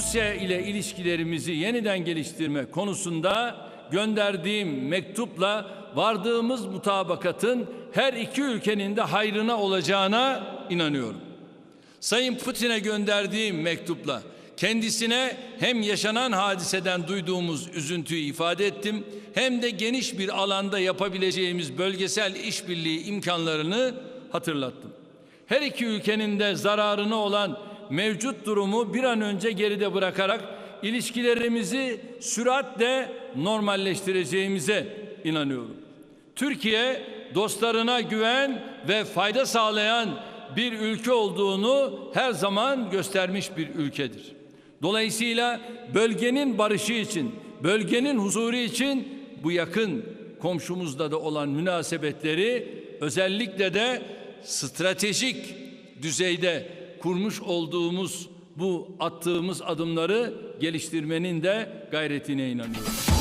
Rusya ile ilişkilerimizi yeniden geliştirme konusunda gönderdiğim mektupla vardığımız mutabakatın her iki ülkenin de hayrına olacağına inanıyorum. Sayın Putin'e gönderdiğim mektupla kendisine hem yaşanan hadiseden duyduğumuz üzüntüyü ifade ettim hem de geniş bir alanda yapabileceğimiz bölgesel işbirliği imkanlarını hatırlattım. Her iki ülkenin de zararına olan mevcut durumu bir an önce geride bırakarak ilişkilerimizi süratle normalleştireceğimize inanıyorum. Türkiye dostlarına güven ve fayda sağlayan bir ülke olduğunu her zaman göstermiş bir ülkedir. Dolayısıyla bölgenin barışı için, bölgenin huzuru için bu yakın komşumuzda da olan münasebetleri özellikle de stratejik düzeyde kurmuş olduğumuz bu attığımız adımları geliştirmenin de gayretine inanıyorum.